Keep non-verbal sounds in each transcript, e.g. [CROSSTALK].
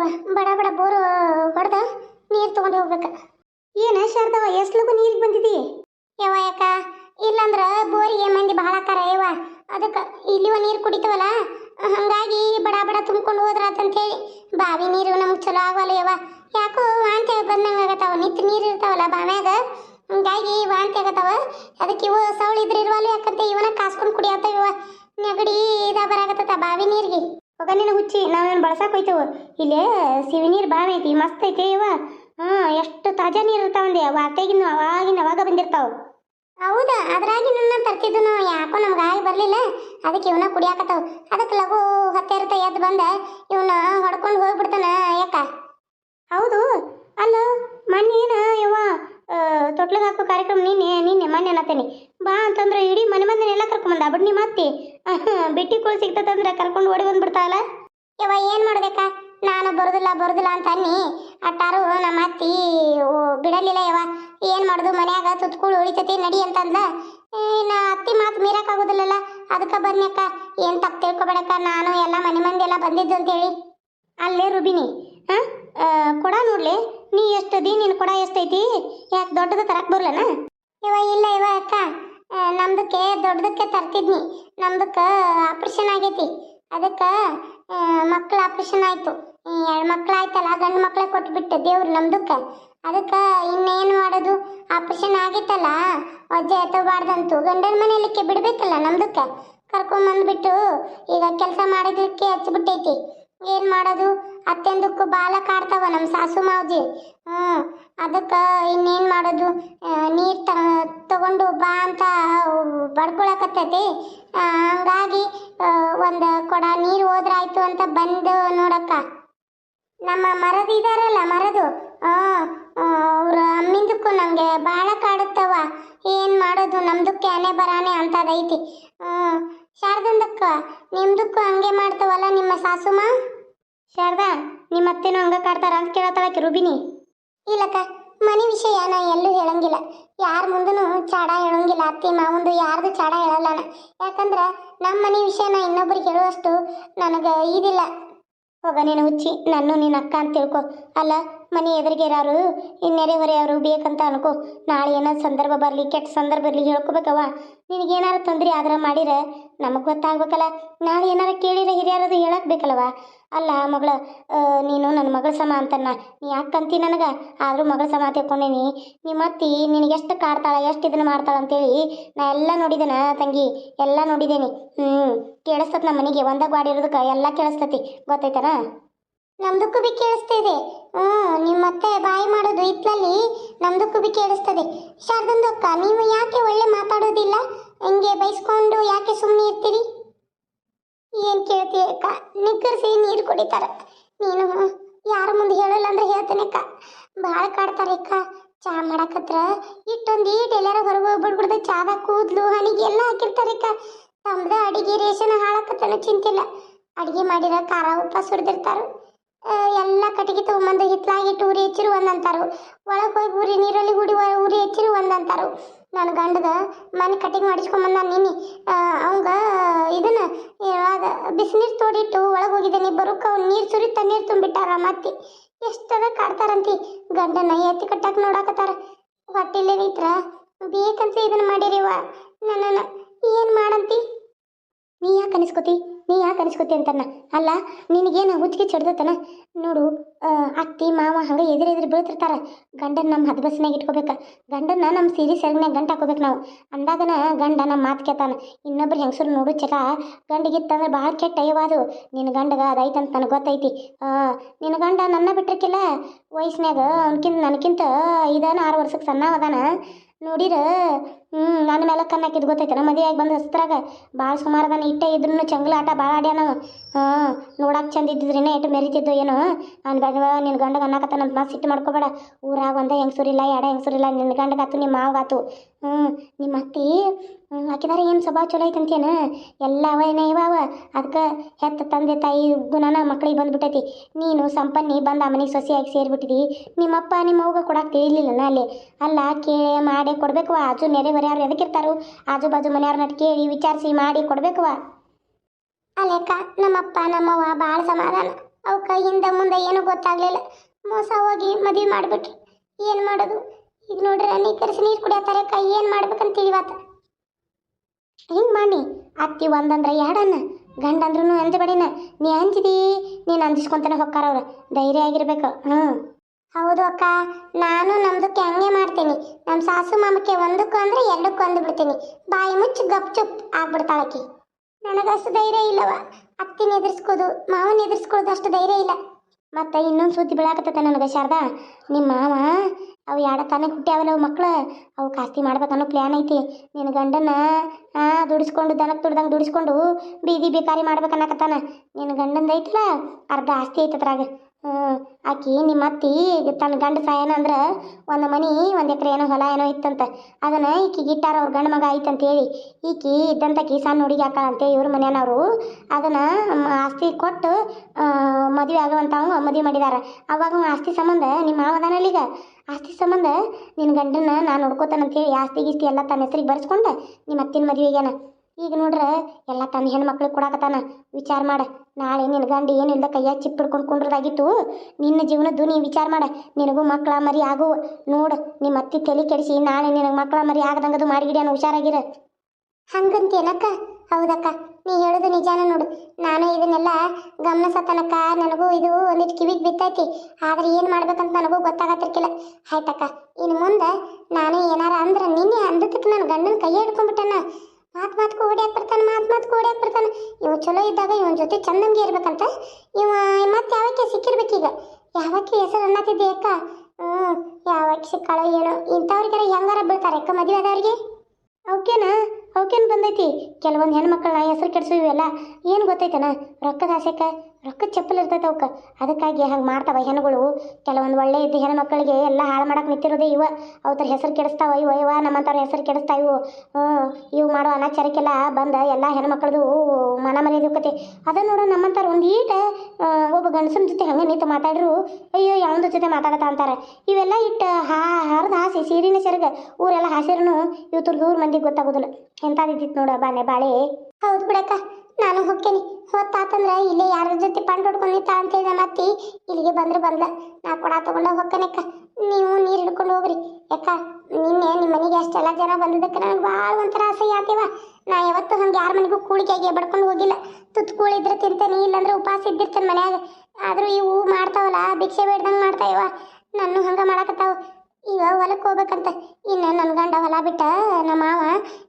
ಯವ್ವ ಬಡ ಬಡ ಬೋರು ಹೊಡೆದ ನೀರು ತಗೊಂಡು ಹೋಗ್ಬೇಕ. ಏನ ಶಾರದವ ಎಸ್ಲಗು ನೀರಿಗೆ ಬಂದಿದಿ? ಯವ್ವ ಯಾಕ? ಇಲ್ಲಂದ್ರ ಬೋರಿಗೆ ಮಂದಿ ಬಹಳ ಕರ ಯವ್ವ. ಅದಕ್ಕೆ ಇಲ್ಲಿವ ನೀರು ಕುಡಿತವಲ್ಲ, ಹಂಗಾಗಿ ಬಡ ಬಡ ತುಂಬ್ಕೊಂಡು ಹೋದ್ರಾತಂತೇಳಿ ಬಾವಿ ನೀರು ನಮ್ಗೆ ಚಲೋ ಆಗವಲ್ಲ ಯವ್ವ. ಯಾಕೋ ವಾಂತಿ ಬಂದಂಗೆ ಆಗತ್ತಾವ ನಿತ್ ನೀರು ಇರ್ತಾವಲ್ಲ ಬಾವ್ಯಾಗ. ಹಂಗಾಗಿ ವಾಂತಿ ಆಗತ್ತಾವ ಅದಕ್ಕೆ ಇವು ಸೌಳಿದ್ರೆ ಇರುವಲ್ಲ ಯಾಕಂತ ಇವನ ಕಾಸ್ಕೊಂಡು ಕುಡಿಯತ್ತವ ನೆಗಡಿ ಇದ ಬರಾಕತ್ತ ಬಾವಿ ನೀರಿಗೆ. ಹೋಗ ನೀನು ಹುಚ್ಚಿ ನಾವೇನು ಬಳಸಕ್ಕೆ ಹೋಯ್ತೇವೆ? ಇಲ್ಲೇ ಸಿವಿ ನೀರು ಬಾವಿ ಐತಿ ಮಸ್ತ್ ಐತಿ ಇವ. ಹಾಂ ಎಷ್ಟು ತಾಜಾ ನೀರು ಇರ್ತಾವಂದೆ ವಾಟೆಗಿನ ಅವಾಗಿನ ಅವಾಗ ಬಂದಿರ್ತಾವೆ. ಹೌದಾ ಅದ್ರಾಗಿ ನನ್ನ ತರ್ತಿದ್ದು ನಾವು ಯಾಕೋ ನಮ್ಗೆ ಆಗಿ ಬರಲಿಲ್ಲ ಅದಕ್ಕೆ ಇವನ ಕುಡಿಯಾಕತ್ತಾವ. ಅದಕ್ಕೆ ಲಘು ಹತ್ತೆ ಇರುತ್ತೆ ಎದ್ದು ಬಂದ ಇವನ ಹೊಡ್ಕೊಂಡು ಹೋಗ್ಬಿಡ್ತಾನ ಯಾಕ? ಹೌದು ಅಲ್ಲ ಮೊನ್ನೆ ಏನ ಯವ್ವ ತೊಟ್ಲಿಗೆ ಹಾಕೋ ಕಾರ್ಯಕ್ರಮ ನಿನ್ನೆ ನಿನ್ನೆ ಮೊನ್ನೆ ಅನ್ನತ್ತೇನೆ ಬಾ ಅಂತಂದ್ರೆ ಇಡೀ ಮನೆ ಮಂದಿನೆಲ್ಲ ಕರ್ಕೊಂಬಂದ ಬಟ್ ನೀ ಮತ್ತೆ. [LAUGHS] ಬಿಟ್ಟಿ ಕೂಳ್ ಸಿಗ್ತದಂದ್ರೆ ಕರ್ಕೊಂಡು ಓಡಿ ಬಂದ್ಬಿಡ್ತಾವಲ್ಲ ಯವ್ವ, ಏನು ಮಾಡ್ಬೇಕಾ? ನಾನು ಬರೋದಿಲ್ಲ ಬರೋದಿಲ್ಲ ಅಂತ ಅನ್ನಿ. ಅಟ್ಟಾರು ನಮ್ಮ ಅತ್ತಿ ಬಿಡಲಿಲ್ಲ ಯವ್ವ. ಏನು ಮಾಡೋದು? ಮನ್ಯಾಗ ತುತ್ಕೂಳು ಉಳಿತೈತಿ, ನಡಿ ಅಂತಂದ. ಇನ್ನು ಅತ್ತಿ ಮಾತು ಮೀರಕ್ಕಾಗೋದಿಲ್ಲಲ್ಲ ಅದಕ್ಕೆ ಬನ್ಯಕ್ಕ ಏನು ತಪ್ಪು ತಿಳ್ಕೊಬೇಡಕ್ಕ. ನಾನು ಎಲ್ಲ ಮನೆ ಮಂದಿ ಎಲ್ಲ ಬಂದಿದ್ದು ಅಂತೇಳಿ. ಅಲ್ಲೇ ರುಬಿನಿ ಹಾಂ ಕೊಡ ನೋಡ್ಲಿ. ನೀ ಎಷ್ಟದಿ ನಿನ್ನ ಕೊಡ ಎಷ್ಟೈತಿ? ಯಾಕೆ ದೊಡ್ಡದು ತರಕ್ ಬರ್ಲನ? ಇವ ಇಲ್ಲ ಇವ ಅಕ್ಕ. ನಮ್ದಕ್ಕೆ ದೊಡ್ಡದಕ್ಕೆ ತರ್ತಿದ್ನಿ. ನಮ್ದಕ್ಕೆ ಆಪ್ರೇಷನ್ ಆಗೈತಿ. ಅದಕ್ಕೆ ಮಕ್ಳು ಆಪ್ರೇಷನ್ ಆಯಿತು. ಎರಡು ಮಕ್ಳು ಆಯ್ತಲ್ಲ ಗಂಡು ಮಕ್ಳೇ ಕೊಟ್ಬಿಟ್ಟು ದೇವ್ರು ನಮ್ದಕ್ಕೆ. ಅದಕ್ಕೆ ಇನ್ನೇನು ಮಾಡೋದು? ಆಪ್ರೇಷನ್ ಆಗೈತಲ್ಲ, ವಜ್ಜೆ ಎತ್ತಬಾರ್ದಂತು. ಗಂಡನ ಮನೆಯಲ್ಲಿಕ್ಕೆ ಬಿಡಬೇಕಲ್ಲ ನಮ್ದಕ್ಕೆ. ಕರ್ಕೊಂಬಂದ್ಬಿಟ್ಟು ಈಗ ಕೆಲಸ ಮಾಡಿದ್ಲಿಕ್ಕೆ ಹಚ್ಬಿಟ್ಟೈತಿ. ಏನು ಮಾಡೋದು? ಅತ್ತೆಂದಕ್ಕೂ ಬಾಲ ಕಾಡ್ತಾವ ನಮ್ಮ ಸಾಸು ಮಾವಜಿ. ಹ್ಞೂ ಅದಕ್ಕೆ ಇನ್ನೇನು ಮಾಡೋದು? ನೀರು ತ, ತಗೊಂಡು ಬಾ ಅಂತ ಬಡ್ಕೊಳಕತ್ತೈತಿ. ಹಂಗಾಗಿ ಒಂದು ಕೊಡ ನೀರು ಹೋದ್ರಾಯ್ತು ಅಂತ ಬಂದು ನೋಡಕ್ಕ. ನಮ್ಮ ಮರದ ಇದಾರಲ್ಲ ಮರದು? ಅವ್ರ ಅಮ್ಮಿಂದಕ್ಕೂ ನಮಗೆ ಭಾಳ ಕಾಡುತ್ತವ. ಏನು ಮಾಡೋದು? ನಮ್ದಕ್ಕೆ ಅನೆ ಬರಾನೆ ಅಂತದೈತಿ. ಹ್ಞೂ ಶಾರದಂದಕ್ಕ, ನಿಮ್ದಕ್ಕೂ ಹಂಗೆ ಮಾಡ್ತವಲ್ಲ ನಿಮ್ಮ ಸಾಸುಮಾ ಶಾರದಾ, ನಿಮ್ಮ ಅತ್ತೆನೂ ಹಂಗ ಕಾಡ್ತಾರ ಅಂತ ಕೇಳತ್ತಾಳಕ್ಕೆ ರುಬಿನಿ. ಇಲ್ಲಕ್ಕ, ಮನೆ ವಿಷಯ ನಾ ಎಲ್ಲೂ ಹೇಳಂಗಿಲ್ಲ. ಯಾರ ಮುಂದೂ ಚಾಡ ಹೇಳಂಗಿಲ್ಲ. ಅತ್ತೆ ಮಾವಂದು ಯಾರ್ದು ಚಾಡ ಹೇಳಲ್ಲ ಯಾಕಂದ್ರೆ ನಮ್ಮ ಮನೆ ವಿಷಯ ನಾ ಇನ್ನೊಬ್ರಿಗೆ ಹೇಳುವಷ್ಟು ನನಗೆ ಇದಿಲ್ಲ. ಹೋಗ ನೀನು ಹುಚ್ಚಿ ನಾನು ನಿನ್ನ ಅಕ್ಕ ಅಂತ ತಿಳ್ಕೊ. ಅಲ್ಲ ಮನೆ ಎದುರಿಗೆ ಯಾರು ಇನ್ನೆರೆ ಹೊರೆಯವರು ಬೇಕಂತ ಅನ್ಕೋ. ನಾಳೆ ಏನೋ ಸಂದರ್ಭ ಬರಲಿ, ಕೆಟ್ಟ ಸಂದರ್ಭ ಬರಲಿ ಹೇಳ್ಕೊಬೇಕವ ನಿನಗೇನಾರು ತೊಂದರೆ ಆದ್ರೆ ಮಾಡಿರ, ನಮಗೆ ಗೊತ್ತಾಗ್ಬೇಕಲ್ಲ. ನಾಳೆ ಏನಾರ ಕೇಳಿರ ಹಿರಿಯರದು ಹೇಳಕ್ ಬೇಕಲ್ವ ಅಲ್ಲ ಮಗಳ ನೀನು ನನ್ನ ಮಗಳ ಸಮ ಅಂತನ್ನ. ನೀ ಯಾಕಂತಿ ನನಗೆ? ಆದರೂ ಮಗಳ ಸಮ ತಿಳ್ಕೊಂಡೇನಿ. ನಿಮ್ಮ ಅತ್ತಿ ನಿನಗೆ ಎಷ್ಟು ಕಾಡ್ತಾಳ, ಎಷ್ಟು ಇದನ್ನ ಮಾಡ್ತಾಳ ಅಂತೇಳಿ ನಾ ಎಲ್ಲ ನೋಡಿದೇನ ತಂಗಿ, ಎಲ್ಲ ನೋಡಿದೇನಿ. ಹ್ಞೂ ಕೇಳಿಸ್ತತ್ ನಮ್ಮ ಮನೆಗೆ. ಒಂದ ಗಾಡಿ ಇರೋದಕ್ಕೆ ಎಲ್ಲ ಕೇಳಿಸ್ತತಿ. ಗೊತ್ತೈತನ? ನಮ್ದಕ್ಕೂ ಬಿ ಕೇಳಿಸ್ತಿದೆ ಹ್ಮ್ ನಿಮ್ಮ ಅತ್ತೆ ಬಾಯಿ ಮಾಡೋದು ಇತ್ಲಲ್ಲಿ ನಮ್ದಕ್ಕೂ ಬಿ ಕೇಳಿಸ್ತದೆ ಶಾರದಂದಕ್ಕ ನೀವು ಯಾಕೆ ಒಳ್ಳೆ ಮಾತಾಡೋದಿಲ್ಲ? ಹಿಂಗೆ ಬೈಸ್ಕೊಂಡು ಯಾಕೆ ಸುಮ್ಮನೆ ಇರ್ತೀರಿ? ಏನ್ ಕೇಳ್ತೀಯ ಅಕ್ಕ? ನಿಗ್ರಿಸಿ ನೀರು ಕುಡಿತಾರ. ನೀನು ಯಾರ ಮುಂದೆ ಹೇಳಲ್ಲ ಅಂದ್ರೆ ಹೇಳ್ತೇನೆ ಅಕ್ಕ. ಭಾಳ ಕಾಡ್ತಾರೆ ಅಕ್ಕ. ಚಾ ಮಾಡಕತ್ರ ಇಟ್ಟೊಂದು ಈಟ್ ಎಲ್ಲಾರ ಹೊರಗೆ ಹೋಗ್ಬಿಡ್ಬಿಡ್ದು ಚಾದ ಕೂದ್ಲು ಹಣಿಗೆ ಎಲ್ಲ ಹಾಕಿರ್ತಾರೆ ಅಕ್ಕ. ತಮ್ದ ಅಡಿಗೆ ರೇಷನ್ ಹಾಳಾಕತ್ತನ ಚಿಂತಿಲ್ಲ. ಅಡಿಗೆ ಮಾಡಿರೋ ಖಾರ ಉಪ್ಪ ಸುಡ್ದಿರ್ತಾರು. ಎಲ್ಲ ಕಟ್ಟಿಗೆ ತಗೊಂಬಂದು ಹಿತ್ಲಾಗಿಟ್ಟು ಉರಿ ಹೆಚ್ಚಿರು ಒಂದಂತಾರು. ಒಳಗೆ ಹೋಗಿ ಉರಿ ನೀರಲ್ಲಿ ಹುಡಿ ಉರಿ ಹೆಚ್ಚಿರು ಒಂದಂತಾರು. ನನ್ನ ಗಂಡದ ಮನೆ ಕಟಿಂಗ್ ಮಾಡಿಸ್ಕೊಂಬಂದ ನಿನ್ನೆ ಅವಂಗ ಇದನ್ನ ಯಾವಾಗ ಬಿಸಿನೀರು ತೋಡಿಟ್ಟು ಒಳಗೆ ಹೋಗಿದ್ದಾನೆ ಬರೋಕೆ ಅವ್ನು ನೀರು ಸುರಿ ತಣ್ಣೀರು ತುಂಬಿಟ್ಟಾರ ಮತ್ತೆ. ಎಷ್ಟದ ಕಾಡ್ತಾರಂತಿ. ಗಂಡನ ಎತ್ತಿ ಕಟ್ಟಕ್ಕೆ ನೋಡಾಕತ್ತಾರ. ಹೊಟ್ಟಿಲೆ ನಿಂತ್ರ ಬೇಕಂತ ಇದನ್ನ ಮಾಡಿರಿವ ನನ್ನ ಏನು ಮಾಡಂತಿ? ನೀ ಯಾಕೆ ಅನಿಸ್ಕೋತಿ? ನೀ ಯಾಕೆ ಅನಿಸ್ಕೋತಿ ಅಂತನ್ನ? ಅಲ್ಲ, ನಿನಗೇನು ಹುಚ್ಚಿಗೆ ಚಡ್ದತನ? ನೋಡು ಅತ್ತಿ, ಮಾವ ಹಂಗೆ ಎದುರು ಎದುರು ಬೀಳ್ತಿರ್ತಾರ. ಗಂಡನ ನಮ್ಮ ಹದಬಸ್ನಾಗ ಇಟ್ಕೋಬೇಕು. ಗಂಡನ ನಮ್ಮ ಸೀರೆ ಸೆರಗ್ನಾಗ ಗಂಟು ಹಾಕೋಬೇಕು ನಾವು. ಅಂದಾಗನ ಗಂಡ ನಮ್ಮ ಮಾತು ಕೇಳ್ತಾನ. ಇನ್ನೊಬ್ರು ಹೆಂಗಸರು ನೋಡು ಚಟ. ಗಂಡಿಗಿತ್ತಂದ್ರೆ ಭಾಳ ಕೆಟ್ಟ ಅಯ್ಯವಾದು ನಿನ್ನ ಗಂಡಗ ಅದೈತಂತ ನನಗೆ ಗೊತ್ತೈತಿ. ನಿನ್ನ ಗಂಡ ನನ್ನ ಬಿಟ್ಟಿರ್ಕಿಲ್ಲ ವಯಸ್ಸಿನಾಗ ಅವನಕಿಂತ ನನಗಿಂತ ಇದಾನ ಆರು ವರ್ಷಕ್ಕೆ ಸಣ್ಣ ಅದಾನ. ನೋಡಿರ ಹ್ಞೂ ನನ್ನ ಮೇಲೆ ಕಣ್ಣು ಹಾಕಿದ್ ಗೊತ್ತೈತೆ. ಮದುವೆ ಆಗಿ ಬಂದ ಹಸ್ತ್ರಾಗ ಭಾಳ ಸುಮಾರದಾನ ಇಟ್ಟೆ ಇದ್ರೂ ಚಂಗ್ಲ ಆಟ ಭಾಳ ಆಡ್ಯಾನ ಅವ. ಹಾಂ ನೋಡಕ್ಕೆ ಚಂದ ಇದ್ದಿದ್ರೇನೆ ಇಟ್ಟು ಮೆರಿತಿದ್ದು ಏನೋ. ಅನ್ ಬ್ಯಾಗ ನಿನ್ನ ಗಂಡಗೆ ಅನ್ನಕತ್ತಾನ ಅಂತ ಮಾತು ಸಿಟ್ಟು ಮಾಡ್ಕೋಬೇಡ. ಊರಾಗ ಒಂದೇ ಹೆಂಗಸೂರಿಲ್ಲ ಎರಡು ಹೆಂಗಸೂರಿಲ್ಲ ನಿನ್ನ ಗಂಡಗಾತು ನಿಮ್ಮ ಮಾವಗಾತು. ಹ್ಞೂ ನಿಮ್ಮ ಅತ್ತಿ ಹ್ಞೂ ಹಾಕಿದಾರೆ, ಏನು ಸ್ವಭಾವ ಚಲೋ ಐತಂತೇನ ಎಲ್ಲ ಅವನೇ ಇವಾವ ಅದಕ್ಕೆ ಹೆತ್ತ ತಂದೆ ತಾಯಿ ಗುಣನ ಮಕ್ಳಿಗೆ ಬಂದ್ಬಿಟ್ಟೈತಿ. ನೀನು ಸಂಪನ್ನಿ ಬಂದ ಆ ಮನೆಗೆ ಸೊಸೆಯಾಗಿ ಸೇರಿಬಿಟ್ಟಿದಿ. ನಿಮ್ಮಪ್ಪ ನಿಮ್ಮ ಅವ್ಗ ಕೊಡಕ್ಕೆ ತಿಳಿಲಿಲ್ಲನ ಅಲ್ಲಿ? ಅಲ್ಲ, ಕೇಳಿ, ಮಾಡೇ ಕೊಡಬೇಕು. ಆಜು ನೆರೆ ಹೊರೆಯವ್ರು ಎದಕ್ಕಿರ್ತಾರು ಆಜು ಬಾಜು ಮನೆಯವ್ರನ್ನ ಕೇಳಿ ವಿಚಾರಿಸಿ ಮಾಡಿ ಕೊಡ್ಬೇಕವ ಅಲೆಕ್ಕ ನಮ್ಮಪ್ಪ, ನಮ್ಮವ್ವ ಭಾಳ ಸಮಾಧಾನ. ಅವಕ್ಕ ಹಿಂದೆ ಮುಂದೆ ಏನೂ ಗೊತ್ತಾಗ್ಲಿಲ್ಲ. ಮೋಸ ಹೋಗಿ ಮದುವೆ ಮಾಡಿಬಿಟ್ರು. ಏನು ಮಾಡೋದು? ಈಗ ನೋಡ್ರಿ ನೀ ಕರೆಸಿ ನೀರು ಕುಡಿಯತ್ತಾರೆ ಕೈ ಏನು ಮಾಡ್ಬೇಕಂತ ತಿಳಿವಾತ ಹಿಂಗೆ ಮಾಡಿ. ಅತ್ತಿ ಒಂದಂದ್ರೆ ಎರಡನ್ನ ಗಂಡ ಅಂದ್ರೂ ಅಂಜಬೇಡಿನ. ನೀ ಅಂಜಿದಿ, ನೀನು ಅಂಜಿಸ್ಕೊಂತಾನೆ ಹೊಕ್ಕಾರ ಅವ್ರು ಧೈರ್ಯ ಆಗಿರ್ಬೇಕು. ಹ್ಞೂ ಹೌದು ಅಕ್ಕ, ನಾನು ನಮ್ದಕ್ಕೆ ಹಂಗೆ ಮಾಡ್ತೀನಿ. ನಮ್ಮ ಸಾಸು ಮಾಮಕ್ಕೆ ಒಂದಕ್ಕೂ ಅಂದ್ರೆ ಎರಡಕ್ಕೂ ಅಂದು ಬಿಡ್ತೀನಿ. ಬಾಯಿ ಮುಚ್ಚಿ ಗಪ್ ಚುಪ್ ಆಗ್ಬಿಡ್ತಾಳಕಿ ನನಗಷ್ಟು ಧೈರ್ಯ ಇಲ್ಲವ ಅತ್ತಿನ ಎದುರಿಸ್ಕೋದು, ಮಾವನ ಎದುರಿಸ್ಕೊಳ್ಳೋದು ಅಷ್ಟು ಧೈರ್ಯ ಇಲ್ಲ. ಮತ್ತೆ ಇನ್ನೊಂದು ಸುದ್ದಿ ಬೆಳಕತ್ತೈತೆ ನನಗೆ ಶಾರದಾ. ನಿಮ್ಮ ಮಾವ, ಅವು ಎರಡು ತಾನೇ ಹುಟ್ಟ್ಯಾವಲ್ಲ ಅವು ಮಕ್ಳು, ಅವು ಕಾಸ್ತಿ ಮಾಡ್ಬೇಕನ್ನೋ ಪ್ಲ್ಯಾನ್ ಐತಿ. ನಿನ್ನ ಗಂಡನ ದುಡಿಸ್ಕೊಂಡು ದನಕ್ಕೆ ದುಡ್ದಂಗೆ ದುಡಿಸ್ಕೊಂಡು ಬೀದಿ ಬೇಕಾರಿ ಮಾಡ್ಬೇಕನ್ನಕತ್ತಾನ ನಿನ್ನ ಗಂಡಂದು ಐತಲ್ಲ, ಅರ್ಧ ಆಸ್ತಿ ಐತದ್ರಾಗ ಆಕಿ ನಿಮ್ಮ ಅತ್ತಿ ತನ್ನ ಗಂಡ ಸಾಯನ ಒಂದು ಮನಿ, ಒಂದು ಎಕರೆ ಏನೋ ಹೊಲ ಏನೋ ಇತ್ತಂತ. ಅದನ್ನ ಈಕಿ ಗಿಟ್ಟಾರ ಅವ್ರ ಗಂಡ ಮಗ ಐತಂತೇಳಿ ಈಕಿ ಇದ್ದಂತಕಿ ಸಣ್ಣ ಹುಡುಗಿ ಹಾಕಾಳಂತೆ ಇವ್ರ ಮನೆಯವರು ಅದನ್ನ ಆಸ್ತಿ ಕೊಟ್ಟು ಮದುವೆ ಆಗುವಂಥವ್ ಮದುವೆ ಮಾಡಿದಾರ. ಅವಾಗ ಆಸ್ತಿ ಸಂಬಂಧ ನಿಮ್ಮ ಈಗ. ಆಸ್ತಿ ಸಂಬಂಧ ನಿನ್ನ ಗಂಡನ ನಾನು ನೋಡ್ಕೋತಾನಂತೇಳಿ ಆಸ್ತಿ ಗೀಸ್ತಿ ಎಲ್ಲ ತನ್ನ ಹೆಸರಿಗೆ ಬರ್ಸ್ಕೊಂಡು ನಿಮ್ಮ ಅತ್ತಿನ ಮದುವೆಗೇನ ಈಗ ನೋಡ್ರ, ಎಲ್ಲ ತನ್ನ ಹೆಣ್ಮಕ್ಳಿಗೆ ಕೊಡಾಕತ್ತಾನ. ವಿಚಾರ ಮಾಡ. ನಾಳೆ ನಿನ್ನ ಗಂಡ ಏನಿಲ್ಲ ಕೈಯಾಗ ಚಿಪ್ಪ ಹಿಡ್ಕೊಂಡು ಕುಂಡ್ರದಾಗಿತ್ತು, ನಿನ್ನ ಜೀವನದ್ದು ನೀ ವಿಚಾರ ಮಾಡ. ನಿನಗೂ ಮಕ್ಕಳ ಮರಿ ಆಗುವ ನೋಡು ನಿಮ್ಮ ಅತ್ತಿ ತಲೆ ಕೆಡಿಸಿ ನಾಳೆ ನಿನಗೆ ಮಕ್ಕಳ ಮರಿ ಆಗದಂಗದು ಮಾಡಿಗಿಡ್ಯಾನ ಹುಷಾರಾಗಿರ. ಹಂಗಂತೇನಕ್ಕ? ಹೌದಕ್ಕ. ನೀ ಹೇಳೋದು ನಿಜಾನ ನೋಡು. ನಾನು ಇದನ್ನೆಲ್ಲ ಗಮನಿಸತನಕ ನನಗೂ ಇದು ಒಂದಿಷ್ಟು ಕಿವಿಗೆ ಬಿತ್ತೈತಿ. ಆದ್ರೆ ಏನು ಮಾಡ್ಬೇಕಂತ ನನಗೂ ಗೊತ್ತಾಗತ್ತಿರ್ಕಿಲ್ಲ. ಆಯ್ತಕ್ಕ. ಇನ್ನು ಮುಂದೆ ನಾನು ಏನಾರ ಅಂದ್ರೆ ನಿನ್ನೆ ಅಂದಕ್ಕೆ ನನ್ನ ಗಂಡನ ಕೈ ಮಾತು ಮಾತು ಓಡ್ಯಾಕ್ ಬರ್ತಾನೆ ಮಾತು ಮಾತು ಓಡ್ಯಾಕ್ ಬರ್ತಾನೆ ಇವ ಚಲೋ ಇದ್ದಾಗ ಇವನ ಜೊತೆ ಚಂದಂಗೆ ಇರ್ಬೇಕಂತ. ಇವ, ಮತ್ತೆ ಯಾವಕ್ಕೆ ಸಿಕ್ಕಿರ್ಬೇಕೀಗ ಯಾವಕ್ಕೆ ಹೆಸರು ಅನ್ನತ್ತಿದ್ದೆ ಅಕ್ಕ? ಹ್ಞೂ ಯಾವಕ್ಕೆ ಸಿಕ್ಕಾಳೋ ಏನೋ. ಇಂಥವ್ರಿಗಾರ ಹೆಂಗಾರ ಬೀಳ್ತಾರೆ ಅಕ್ಕ ಮದುವೆ ಆದವ್ರಿಗೆ? ಅವಕ್ಕೇನ? ಅವಕ್ಕೇನು ಬಂದೈತಿ? ಕೆಲವೊಂದು ಹೆಣ್ಮಕ್ಳನ್ನ ಹೆಸರು ಕೆಡ್ಸು ಇವೆಲ್ಲ. ಏನು ಗೊತ್ತೈತನ? ರೊಕ್ಕದ ಆಸೆಕ ರೊಕ್ಕದ ಚಪ್ಪಲ್ ಇರ್ತೈತೆ ಅವಕ್ಕೆ ಅದಕ್ಕಾಗಿ ಹಂಗೆ ಮಾಡ್ತಾವ ಹೆಣ್ಣುಗಳು ಕೆಲವೊಂದು ಒಳ್ಳೆ ಇದ್ದ ಮಕ್ಕಳಿಗೆ ಎಲ್ಲ ಹಾಳು ಮಾಡಕ್ಕೆ ನಿಂತಿರೋದೇ ಇವ. ಅವ್ರ ಹೆಸರು ಕೆಡಿಸ್ತಾವ ಇವ ಇವ, ನಮ್ಮಂಥವ್ರ ಹೆಸರು ಕೆಡಿಸ್ತಾ ಇವು. ಹ್ಞೂ ಇವು ಮಾಡೋ ಅನಾಚಾರಕ್ಕೆಲ್ಲ ಬಂದ ಎಲ್ಲ ಹೆಣ್ಮಕ್ಳದು ಮನ ಮರ್ಯಾದೆ ಕತೆ ಅದ ನೋಡು ನಮ್ಮಂಥವ್ರು ಒಂದು ಈಟ ಒಬ್ಬ ಗಂಡಸನ ಜೊತೆ ಹಂಗೆ ನಿಂತು ಮಾತಾಡ್ರು. ಅಯ್ಯೋ ಯಾವನ ಜೊತೆ ಮಾತಾಡತ ಅಂತಾರೆ. ಇವೆಲ್ಲ ಇಟ್ಟು ಹಾ, ಹರಿದು ಹಾಸಿ ಸೀರಿನ ಸೆರಗ ಊರೆಲ್ಲ ಹಾಸಿರನು ಇವತ್ತು ದೂರ ಮಂದಿಗೆ ಗೊತ್ತಾಗೋದಿಲ್ಲ. ಎಂಥದಿದ್ದಿತ್ತು ನೋಡ ಬಾನೆ ಬಾಳೆ. ಹೌದು ಬಿಡಕ್ಕ. ನಾನು ಹೋಗ್ತೇನೆ. ಹೊತ್ತಾತಂದ್ರ ಇಲ್ಲಿ ಯಾರ ಜೊತೆ ಪಂಡ್ ಹೊಡ್ಕೊಂಡು ನಿಂತಾಳ ಅಂತ ಹೇಳಿದ ಮತ್ತಿ ಇಲ್ಲಿಗೆ ಬಂದ್ರೆ ಬಂದ. ನಾ ಕೊಡ ತಗೊಂಡ ಹೋಗ್ಕನಕ್ಕ ನೀವು ನೀರು ಹಿಡ್ಕೊಂಡು ಹೋಗ್ರಿ. ಯಾಕ? ನಿನ್ನೆ ನಿಮ್ಮ ಮನೆಗೆ ಅಷ್ಟೆಲ್ಲ ಜನ ಬಂದಿದ್ದಕ್ಕೆ ನನಗೆ ಭಾಳ ಒಂಥರ ಅಸಹ್ಯ ಆತೇವ ನಾ ಯಾವತ್ತು ಹಂಗೆ ಯಾರ ಮನೆಗೂ ಕೂಳಿಕೆಗೆ ಬಡ್ಕೊಂಡು ಹೋಗಿಲ್ಲ. ತುತ್ತು ಕೂಳಿದ್ರೆ ತಿಂತೇನೆ, ಇಲ್ಲಾಂದ್ರೆ ಉಪವಾಸ ಇದ್ದಿರ್ತೇನೆ ಮನ್ಯಾಗ. ಆದ್ರೂ ಇವು ಮಾಡ್ತಾವಲ್ಲ, ಭಿಕ್ಷೆ ಬೇಡ್ದಂಗೆ ಮಾಡ್ತಾಯಿವ ನನ್ನ ಹಂಗೆ ಮಾಡಕತ್ತಾವ. ಈಗ ಹೊಲಕ್ಕೆ ಹೋಗ್ಬೇಕಂತ. ಇನ್ನು ನನ್ನ ಗಂಡ ಹೊಲ ಬಿಟ್ಟ, ನಮ್ಮ ಮಾವ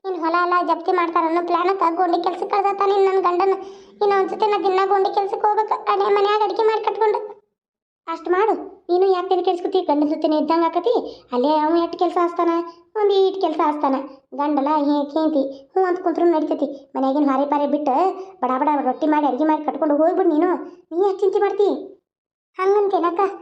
ಇನ್ನು ಹೊಲ ಎಲ್ಲ ಜಪ್ತಿ ಮಾಡ್ತಾರ ಅನ್ನೋ ಪ್ಲಾನಕ್ಕೆ ಗೋಂಡಿ ಕೆಲ್ಸಕ್ಕೆ ಕಳ್ದತ್ತಾನೆ ನನ್ನ ಗಂಡನ. ಇನ್ನು ಅವ್ನ ನಾ ದಿನ ಗೋಂಡಿ ಕೆಲ್ಸಕ್ಕೆ ಹೋಗ್ಬೇಕು. ಅದೇ ಮನ್ಯಾಗ ಅಡಿಗೆ ಮಾಡಿ ಕಟ್ಕೊಂಡು. ಅಷ್ಟು ಮಾಡು. ನೀನು ಯಾಕೆ ತಲೆ ಕೆಡ್ಸ್ಕೊತಿ ಗಂಡನ ಜೊತೆನೇ ಇದ್ದಂಗೆ ಆಕತಿ. ಅಲ್ಲೇ ಅವ್ನು ಎಷ್ಟು ಕೆಲಸ ಹಚ್ತಾನ ಒಂದು ಈಟ್ ಕೆಲಸ ಹಚ್ತಾನ ಗಂಡಲ, ಹೇ, ಕೇಂತಿ ಹ್ಞೂ ಅಂತ ಕುಂತ್ರು ನಡಿತೈತಿ. ಮನ್ಯಾಗಿನ ಹಾರೆ ಪಾರೆ ಬಿಟ್ಟು, ಬಡ ಬಡ ರೊಟ್ಟಿ ಮಾಡಿ ಅಡಿಗೆ ಮಾಡಿ ಕಟ್ಕೊಂಡು ಹೋಗ್ಬಿಡು ನೀನು. ನೀ ಯಾಕೆ ಚಿಂತೆ ಮಾಡ್ತಿ? ಹಂಗಂತೇನಕ್ಕ?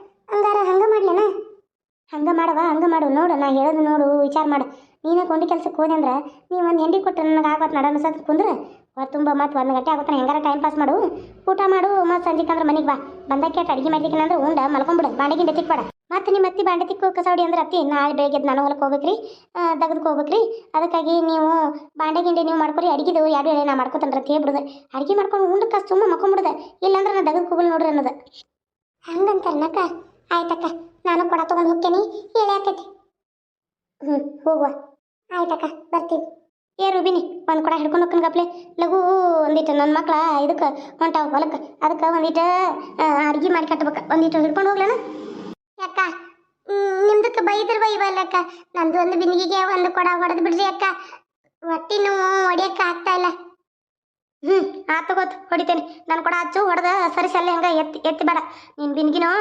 ಹಂಗೆ ಮಾಡವ ಹಂಗೆ ಮಾಡು. ನೋಡು, ನಾ ಹೇಳೋದು ನೋಡು, ವಿಚಾರ ಮಾಡು. ನೀನೇ ಕೊಂಡಿ ಕೆಲ್ಸಕ್ಕೆ ಹೋದೆ ಅಂದ್ರೆ ನೀವು ಒಂದು ಹೆಂಡಿ ಕೊಟ್ಟು ನನಗೆ ಆಗೋತ್ ನಡ ಅನ್ಸತ್ ಕುಂದ್ರೆ? ಹೊರ ತುಂಬ ಮತ್ತು ಒಂದು ಗಂಟೆ ಆಗುತ್ತೆ ಹೆಂಗಾರ ಟೈಮ್ ಪಾಸ್ ಮಾಡು. ಊಟ ಮಾಡು ಮತ್ತು ಸಂಜೆಗೆ ಅಂದ್ರೆ ಮನೆಗೆ ಬಾ. ಬಂದಕ್ಕೆ ಅಡುಗೆ ಮಾಡ್ಲಿಕ್ಕಿಲ್ಲ ಅಂದ್ರೆ ಉಂಡ ಮಲ್ಕೊಂಬಿಡು. ಬಾಂಡೆ ಚಿಕ್ಕ ಬೇಡ ಮತ್ತು ನಿಮ್ಮ ಅತ್ತಿ ಬಾಂಡೆ ತಿಕ್ಕು, ಕಸೌಡಿ ಅಂದ್ರೆ ಅತ್ತಿ. ನಾಳೆ ಬೆಳಗ್ಗೆ ನಾನು ಹೊಲಕ್ಕೆ ಹೋಗ್ಬೇಕ್ರಿ ದಗದಕ್ಕೆ ಹೋಗ್ಬೇಕ್ರಿ. ಅದಕ್ಕಾಗಿ ನೀವು ಬಾಂಡೆ ಗಿಂಡೆ ನೀವು ಮಾಡ್ಕೊರಿ, ಅಡಿಗೆದು ಎರಡು ಹೇಳಿ ನಾ ಮಾಡ್ಕೊತಾನೆ ಅಂತ ಹೇಳ್ಬಿಡುದು. ಅಡುಗೆ ಮಾಡ್ಕೊಂಡು ಉಂಡು ಕಸ್ ತುಂಬ ಮಕ್ಕೊಂಬಿಡುದೆ ಇಲ್ಲಾಂದ್ರೆ ನಾನು ತೆಗೆದುಕೋಗಲ್ ನೋಡ್ರಿ ಅನ್ನೋದು. ಹಂಗಂತಲ್ಲಕ್ಕ ಆಯ್ತಕ್ಕ. ನಾನು ಕೊಡ ತಗೊಂಡು ಹೋಗ್ತೇನೆ. ಹೇಳಿ ಆಕೈತಿ. ಹ್ಞೂ ಹೋಗುವ. ಆಯ್ತಕ್ಕ ಬರ್ತೀನಿ. ಏ, ರೂಬಿನಿ, ಒಂದು ಕೊಡ ಹಿಡ್ಕೊಂಡು ಹೋಗ್ಕನ್ ಗಪ್ಲೆ. ಲಘು ಒಂದಿಟ್ಟು ನನ್ನ ಮಕ್ಳ ಇದಕ್ಕೆ ಹೊಂಟಾವ ಹೊಲಕ್ಕೆ. ಅದಕ್ಕೆ ಒಂದಿಟ್ಟು ಅಡ್ಗೆ ಮಾಡಿ ಕಟ್ಬೇಕು. ಒಂದಿಟ್ಟು ಹಿಡ್ಕೊಂಡು ಹೋಗ್ಲನ? ಯಾಕ ನಿಮ್ದಕ್ಕೆ ಬೈವಲ್ಲ ಅಕ್ಕ. ನಂದು ಒಂದು ಬಿನಿಗಿಗೆ ಒಂದು ಕೊಡ ಹೊಡೆದು ಬಿಡ್ರಿ ಅಕ್ಕ. ಹೊಟ್ಟಿ ಹೊಡಿಯಕ್ಕೆ ಆಗ್ತಾ ಇಲ್ಲ. ಹ್ಞೂ ಆತು ಗೊತ್ತು ಹೊಡಿತೇನೆ. ನಾನು ಕೂಡ ಹಚ್ಚು ಹೊಡೆದ ಸರಿ ಸಲ್ಲ ಹಂಗೆ ಎತ್ತಿ ಎತ್ತಿ ಬೇಡ. ನೀನು ಬಿನ್ಗಿನೋ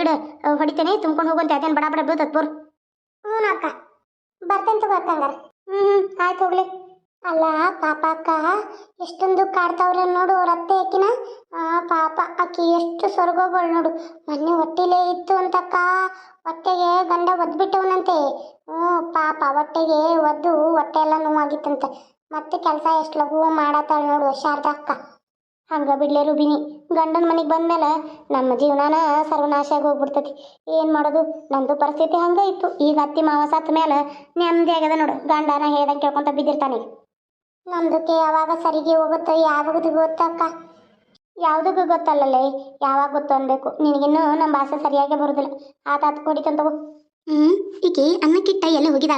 ಇಡು ಹೊಡಿತೇನೆ ತುಂಬ್ಕೊಂಡು ಹೋಗುವಂತೆ ಅದೇನು ಬಡ ಬಡ ಬೀಳ್ತದ ಬೋರ್ ಹ್ಞೂ ಅಕ್ಕ ಬರ್ತೇನೆ ತಗೋ ಅಕ್ಕ ಹಂಗಾರೆ ಹ್ಞೂ ಆಯ್ತು ಹೋಗ್ಲಿ. ಅಲ್ಲ ಪಾಪ ಅಕ್ಕ ಎಷ್ಟೊಂದು ಕಾಡ್ತಾವ್ರೆ ನೋಡು ಅವ್ರ ಅತ್ತೆ ಆ ಪಾಪ ಅಕ್ಕಿ ಎಷ್ಟು ಸ್ವರ್ಗಗಳು ನೋಡು. ಮೊನ್ನೆ ಹೊಟ್ಟೆಲೇ ಇತ್ತು ಅಂತಕ್ಕ ಹೊಟ್ಟೆಗೆ ಗಂಡ ಒದ್ಬಿಟ್ಟವನಂತೆ. ಹ್ಞೂ ಪಾಪ ಹೊಟ್ಟೆಗೆ ಒದ್ದು ಹೊಟ್ಟೆ ಎಲ್ಲ ನೋವಾಗಿತ್ತಂತೆ. ಮತ್ತೆ ಕೆಲಸ ಎಷ್ಟು ಲಘು ಮಾಡತ್ತಾಳ ನೋಡು ಶಾರದಾ ಅಕ್ಕ. ಹಂಗ ಬಿಡ್ಲೇ ರುಬಿನಿ. ಗಂಡನ ಮನೆಗೆ ಬಂದ್ಮೇಲೆ ನಮ್ಮ ಜೀವನಾನ ಸರ್ವನಾಶ ಆಗಿ ಹೋಗ್ಬಿಡ್ತತಿ. ಏನು ಮಾಡೋದು? ನಂದು ಪರಿಸ್ಥಿತಿ ಹಂಗೆ ಇತ್ತು. ಈಗ ಅತ್ತಿ ಮಾವ ಸತ್ತ ಮೇಲೆ ನೆಮ್ಮದಿ ಆಗದ ನೋಡು. ಗಂಡನ ಹೇಳ್ದಂಗೆ ಕೇಳ್ಕೊಂತ ಬಿದ್ದಿರ್ತಾನೆ. ನಮ್ದಕ್ಕೆ ಯಾವಾಗ ಸರಿಗೆ ಹೋಗುತ್ತೋ ಯಾವಾಗದು ಗೊತ್ತಕ್ಕ ಯಾವುದಕ್ಕೂ ಗೊತ್ತಲ್ಲಲ್ಲೇ. ಯಾವಾಗ ಗೊತ್ತು ಅನ್ಬೇಕು. ನಿನಗಿನ್ನೂ ನಮ್ಮ ಭಾಷೆ ಸರಿಯಾಗಿ ಬರೋದಿಲ್ಲ. ಆತಾತ್ ಕೊಡಿತಂತ ತಗೋ. ಹ್ಞೂ ಈಕೆ ಅನ್ನಕ್ಕಿಟ್ಟ ಎಲ್ಲ ಹೋಗಿದ.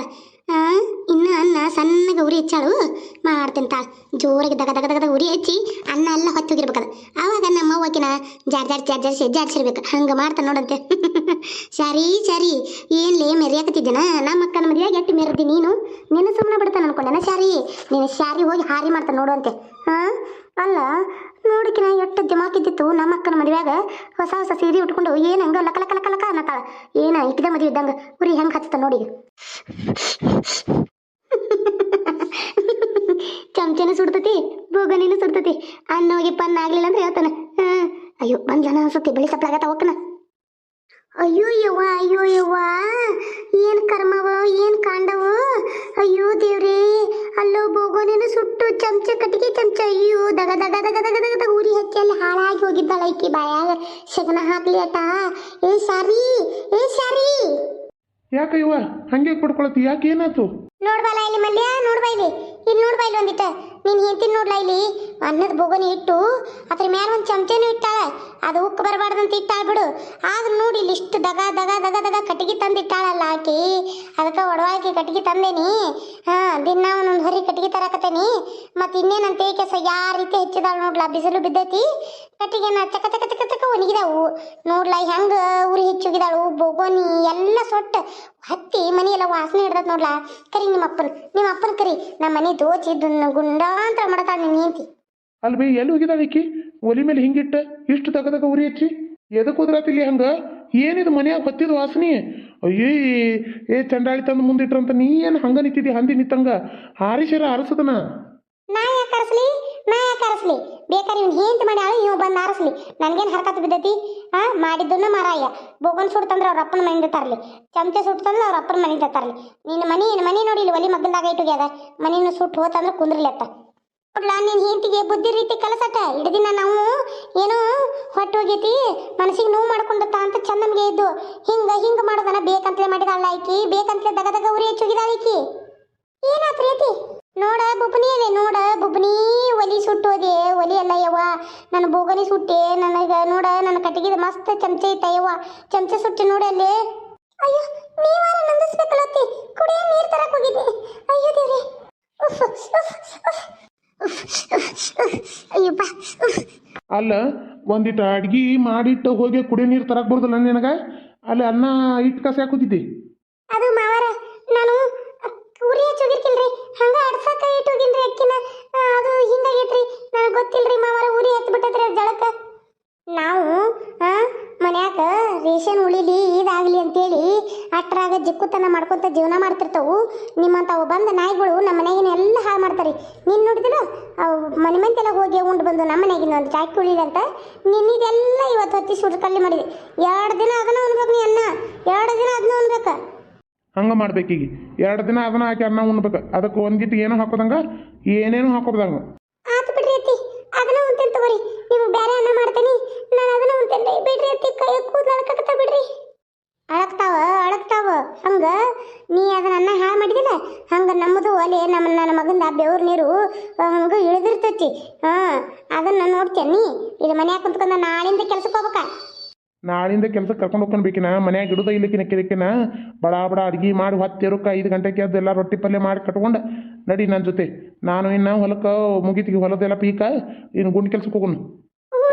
ಇನ್ನು ಅನ್ನ ಸಣ್ಣಗೆ ಉರಿ ಹೆಚ್ಚಾಳು. ಮಾಡ್ತೀನಿ ತಾಳು. ಜೋರಾಗಿ ದಗ ದಗ ದಗದ ಉರಿ ಹೆಚ್ಚಿ ಅನ್ನ ಎಲ್ಲ ಹೊತ್ತು ಹೋಗಿರ್ಬೇಕದ. ಆವಾಗ ನಮ್ಮ ಅವ್ವಕಿನ ಜಾರ್ ಜಾರ್ ಜಾರ್ ಜಾರ್ಸಿ ಜಾರ್ಸಿರ್ಬೇಕು ಹಂಗೆ ಮಾಡ್ತಾನೆ ನೋಡಂತೆ. [LAUGHS] ಸರಿ ಸರಿ. ಏನ್ಲೇ ಮೆರಿಯಾಕತ್ತಿದ್ದೇನ ನಮ್ಮ ಅಕ್ಕನ ಮದುವೆಯಾಗಿ ಎಟ್ಟು ಮೆರೆದಿ ನೀನು? ನಿನ್ನ ಸುಮ್ಮನೆ ಬಿಡ್ತಾನೆ ಅನ್ಕೊಂಡೆನ? ಶಾರಿ ನೀನು ಶಾರಿ ಹೋಗಿ ಹಾರಿ ಮಾಡ್ತಾನೆ ನೋಡುವಂತೆ ಹಾಂ? ಅಲ್ಲ ನೋಡಕಿನ ಎಷ್ಟು ದಿಮಾಕಿದ್ದಿತ್ತು ನಮ್ಮ ಅಕ್ಕನ ಮದುವೆಯಾಗ. ಹೊಸ ಹೊಸ ಸೀರೆ ಉಟ್ಕೊಂಡು ಏನು ಹಂಗ ಲಕ ಲಕ ಲಕ ಲಕ ಅನ್ನತ್ತಾಳ. ಏನ ಇಕ್ಕಿದ ಮದುವೆ ಇದ್ದಂಗ. ಉರಿ ಹೆಂಗೆ ಹಚ್ಚತ ನೋಡಿ. ಚಮಚನೂ ಸುಡ್ತತಿ ಬೋಗನಿನೂ ಸುಡ್ತತಿ. ಅನ್ನ ಹೋಗಿ ಪನ್ನ ಆಗ್ಲಿಲ್ಲ ಅಂದ್ರೆ ಹೇಳ್ತಾನೆ ಅಯ್ಯೋ ಬಂದ್ಲನ ಅನ್ಸುತ್ತೆ ಬೆಳಿ ಸಪ್ಲಾಗತ್ತ ಹೋಗ್ತಾನ ಅಯ್ಯೋ ಯವ್ವ ಅಯ್ಯೋ ಯವ್ವ ಏನ್ ಕರ್ಮವ ಏನ್ ಕಾಂಡವ? ಅಯ್ಯೋ ದೇವ್ರೇ ಅಲ್ಲೋ ಬೋಗೋನೇನು ಸುಟ್ಟು ಚಮಚ ಕಟ್ಟಿಗೆ ಚಮಚ ಅಯ್ಯೋ ದಗ ದಗ ದಗ ದಗ ದಗ ದಗ ಉರಿ ಹಚ್ಚಿ ಅಲ್ಲಿ ಹಾಳಾಗಿ ಹೋಗಿದ್ದಾಳ ಐಕಿ ಬಾಯಾಗ. ಶಗನ ಹಾಕ್ಲಿ ಅಟ. ಏ ಸಾರಿ ಏ ಸಾರಿ. ಯಾಕೆ ಇವ ಹಂಗೆ ಕೊಡ್ಕೊಳತಿ ಯಾಕೆ ಏನಾಯ್ತು? ನೋಡ್ಬಲ್ಲ ಇಲ್ಲಿ ಮಲ್ಯ ನೋಡ್ಬಾ ಇಲ್ಲಿ. ಇಲ್ಲಿ ನೋಡ್ಬಾ ಇಲ್ಲಿ ಒಂದಿಟ್ಟ. ನೀನ್ ಹೆಂಡತಿನ ನೋಡ್ಲಾ ಇಲ್ಲಿ? ಅನ್ನದ ಬೋಗನಿ ಇಟ್ಟು, ಅದ್ರ ಮ್ಯಾಲ ಒಂದು ಚಮಚನೂ ಇಟ್ಟಾಳ. ಅದು ಉಕ್ಕು ಬರಬಾರ್ದಂತ ಇಟ್ಟಾಳ ಬಿಡು. ಆದ್ರೆ ನೋಡಿ ಇಲ್ಲಿ ಇಷ್ಟು ದಗ ದಗ ದಗ ದಗ ಕಟ್ಟಿಗೆ ತಂದಿಟ್ಟಾಳಲ್ಲ ಆಕಿ. ಅದಕ್ಕೆ ಒಡವಾಕಿ ಕಟ್ಟಿಗೆ ತಂದೇನಿ. ಹಾ, ದಿನ ಒಂದೊಂದು ಹೊರಿ ಕಟ್ಟಿಗೆ ತರಕತ್ತೇನಿ. ಮತ್ತೆ ಇನ್ನೇನಂತ ಕೆಸ ಯಾವ ರೀತಿ ಹೆಚ್ಚಿದಾಳ ನೋಡ್ಲಾ? ಬಿಸಿಲು ಬಿದ್ದೈತಿ. ಕಟ್ಟಿಗೆನ ಚಕ ಚಕ ಚಕ ಚಕ ಒಣಗಿದಾವು. ನೋಡ್ಲ ಹೆಂಗ ಉರಿ ಹೆಚ್ಚೋಗಿದಾಳು ಬೋಗೋನಿ ಎಲ್ಲ ಸೊಟ್ಟ ಹತ್ತಿ ಮನಿ ಎಲ್ಲ ವಾಸನೆ ಹಿಡ್ದ ನೋಡ್ಲ. ಕರಿ ನಿಮ್ಮ ಅಪ್ಪನ ನಿಮ್ಮ ಅಪ್ಪನ ಕರಿ. ನಮ್ಮ ಮನೆ ದೋಚಿ ಗುಂಡಾಂತರ ಮಾಡತಾಳ ನಿನ್ನ ಹೆಂಡತಿ. ಅಲ್ಲಿ ಬೈ ಎಲ್ಲಿ ಹೋಗಿದಾಳ ಈಕಿ? ಒಲಿ ಮೇಲೆ ಹಿಂಗಿಟ್ಟ ಇಷ್ಟು ತಗದಗ ಉರಿ ಹಚ್ಚಿ? ಎದಕ್ಕೆ ಹೋದ್ರಾತಿಲ್ಲಿ ಹಂಗ? ಏನಿದು ಮನ್ಯಾಗ ಹೊತ್ತಿದ ವಾಸನೆ? ಅಯ್ಯೋ ಏ ಚಂಡಾಳಿ ತಂದು ಮುಂದಿಟ್ರಂತ ನೀ ಏನು ಹಂಗ ನಿಂತಿದ್ದಿ? ಹಂದಿ ನಿತ್ತಂಗ ಹಾರಿಸಿರ ಹಾರಿಸದನ ನಾ ಯಾಕೆ ಅರಸ್ಲಿ? ನಾ ಯಾಕೆ ಅರಸ್ಲಿ ಬೇಕಾದ್ರೆ ಇವ್ನು ಹೇಂತ ಮಾಡಿ ಆಳು ಇವ್ ಬಂದು ಆರಸ್ಲಿ ನನಗೇನು ಹರ್ಕತ್ ಬಿದ್ದೈತಿ? ಆ, ಮಾಡಿದ್ದನ್ನ ಮಾರಾಯ. ಬೋಗನ್ ಸುಡ್ತಂದ್ರೆ ಅವ್ರ ಅಪ್ಪನ ಮನೆಯಿಂದ ತರಲಿ. ಚಮಚೆ ಸುಡ್ತಂದ್ರೆ ಅವ್ರ ಅಪ್ಪನ ಮನೆಯಿಂದ ತರಲಿ. ನಿನ್ನ ಮನೆ ಮನೆ ನೋಡಿ ಇಲ್ಲಿ ಒಲಿ ಮಗ್ಗಲ್ದಾಗ ಇಟ್ಟುಗ್ಯದ ಮನೇನು ಸುಟ್ಟು ಹೋತಂದ್ರೆ ಕುಂದ್ರಲಿ ಅತ್ತ. ನಿನ್ನ ನಿನ್ ಹೆಂಡತಿಗೆ ಬುದ್ಧಿ ರೀತಿ ಕಲಸಟ? ಇಡೀ ದಿನ ನಾವು ಏನು ಹೊಟ್ಟು ಹೋಗೈತಿ? ಮನಸ್ಸಿಗೆ ನೋವು ಮಾಡ್ಕೊಂಡತ್ತ ಅಂತ ಚಂದ ನಮಗೆ ಇದ್ದು. ಹಿಂಗ ಹಿಂಗ ಮಾಡೋದನ್ನ ಬೇಕಂತಲೇ ಮಾಡಿದಾಳ ಆಕಿ. ಬೇಕಂತಲೇ ದಗದಗ ದಗ ಉರಿ ಹೆಚ್ಚೋಗಿದಾಳ ಆಕಿ ಏನಾತ್ ರೀತಿ ನೋಡ ಬುಬ್ನಿ ಅದೇ ನೋಡ ಬುಬ್ನಿ ಒಲಿ ಸುಟ್ಟೋದೆ ಒಲಿ ಅಲ್ಲ ಯವ್ವ. ನನ್ನ ಬೋಗನಿ ಸುಟ್ಟೆ ನನಗ ನೋಡ ನನ್ನ ಕಟ್ಟಿಗೆ ಮಸ್ತ್ ಚಮಚ ಐತ ಯವ್ವ. ಚಮಚ ಸುಟ್ಟಿ ನೋಡಿ ಅಲ್ಲಿ. ಅಯ್ಯೋ ನೀವಾರ ನಂದಿಸ್ಬೇಕಲ್ಲತ್ತಿ ಕುಡಿಯ ನೀರ್ ತರಕ್ ಹೋಗಿದ್ದೆ. ಅಯ್ಯೋ ದೇವ್ರಿ. ಅಯ್ಯಪ್ಪ ಅಲ್ಲ ಒಂದಿಟ್ಟು ಅಡ್ಗಿ ಮಾಡಿಟ್ಟು ಹೋಗಿ ಕುಡಿಯೋ ನೀರು ತರಕ್ ಬರ್ದಲ್ಲ ನಿನಗ? ಅಲ್ಲಿ ಅನ್ನ ಇಟ್ಟು ಕಸ ಹಾಕುತ್ತಿದ್ದಿ ಅದು ನಾನು ಉರಿ ಹಚ್ಚೋಗಿರ್ಕಿಲ್ರಿ ಅಡ್ಸಕ್ಕ ಇಟ್ಟೋಗಿನ್ರಿ ಅಕ್ಕಿನ ಅದು ಹಿಂಗಾಗೈತ್ರಿ ನನಗೆ ಗೊತ್ತಿಲ್ರಿ ಮಾವಾರ ಉರಿ ಹಚ್ಬಿಟ್ಟೈತ್ರಿ ಅದ್ ಜಳಕ. ನಾವು ಮನ್ಯಾಗ ರೇಷನ್ ಉಳಿಲಿ, ಇದಾಗ್ಲಿ ಅಂತೇಳಿ ಅಟ್ರಾಗ ಜಿಕ್ಕುತನ ಮಾಡ್ಕೊತ ಜೀವನ ಮಾಡ್ತಿರ್ತಾವು. ನಿಮ್ಮಂತಾವು ಬಂದ ನಾಯಿಗಳು ನಮ್ಮ ಮನೆಗಿನ ಎಲ್ಲ ಹಾಳು ಮಾಡ್ತಾರೆ. ನೀನು ನೋಡಿದಿಲ್ಲ ಅವು ಮನೆ ಮಂತೆಲ್ಲ ಹೋಗಿ ಉಂಡು ಬಂದು ನಮ್ಮ ಮನೆಗಿನ ಒಂದು ಚಾಕಿ ಉಳಿಲಿ ಅಂತ. ನಿನ್ನಿದೆಲ್ಲ ಇವತ್ತು ಹತ್ತಿ ಸುಡ್ಕಲ್ಲಿ ಮಾಡಿದೆ. ಎರಡು ದಿನ ಅದನ್ನ ಉಣ್ಬೇಕು ನೀ ಅನ್ನ. ಎರಡು ದಿನ ಅದನ್ನ ಉಣ್ಬೇಕು. ಹಂಗೆ ಈಗ. ಎರಡು ದಿನ ಅದನ್ನ ಹಾಕಿ ಅನ್ನ ಉಣ್ಬೇಕು. ಅದಕ್ಕೆ ಒಂದಿಟ್ಟು ಏನೋ ಹಾಕೋದಂಗ ಏನೇನು ಹಾಕೋದಂಗ ಆತು ಬಿಡ್ರಿ ಅತ್ತಿ ಅದನ್ನ ಉಂತೇನೆ ತಗೋರಿ. ನೀವು ಬೇರೆ ಅನ್ನ ಮಾಡ್ತೇನಿ ನಾನು ಅದನ್ನ ಉಂತೇನೆ ಬಿಡ್ರಿ ಅತ್ತಿ ಕೈ ಕೂದಲು ಅಳಕತ್ತ ಬಿಡ್ರಿ. ಅಳಕ್ತಾವ ಅಳಕ್ತಾವ. ಹಂಗ ನೀ ಅದನ್ನ ಅನ್ನ ಹಾಳು ಮಾಡಿದಿಲ್ಲ ಹಂಗ ನಮ್ಮದು ಒಲೆ ನಮ್ಮ ನನ್ನ ಮಗಂದ ಬೆವ್ರ ನೀರು ಹಂಗ ಇಳಿದಿರ್ತೈತಿ. ಹಾ ಅದನ್ನ ನೋಡ್ತೇನಿ. ಇಲ್ಲಿ ಮನ್ಯಾಗ ಕುಂತ್ಕೊಂಡ ನಾಳಿಂದ ಕೆಲ್ಸಕ್ಕೆ ಹೋಗ್ಬೇಕ. ನಾಳಿಂದ ಕೆಲ್ಸಕ್ಕೆ ಕರ್ಕೊಂಡು ಹೋಗ್ಕೊಂಡ್ಬೇಕಿನ ಮನ್ಯಾಗ ಇಡುದ ಇಲ್ಲಿಕಿನ ಕಿರಿಕಿನ ಬಡ ಬಡ ಅಡ್ಗೆ ಮಾಡಿ ಹೊತ್ತೆರುಕ ಐದು ಗಂಟೆಗೆ ಎದ್ದು ಎಲ್ಲ ರೊಟ್ಟಿ ಪಲ್ಯ ಮಾಡಿ ಕಟ್ಕೊಂಡು ನಡಿ ನನ್ನ ಜೊತೆ. ನಾನು ಇನ್ನು ಹೊಲಕ್ಕೆ ಮುಗಿತಿಗೆ ಹೊಲದೆಲ್ಲ ಪೀಕ ಇನ್ನು ಗುಂಡ್ ಕೆಲ್ಸಕ್ಕೆ ಹೋಗೋಣ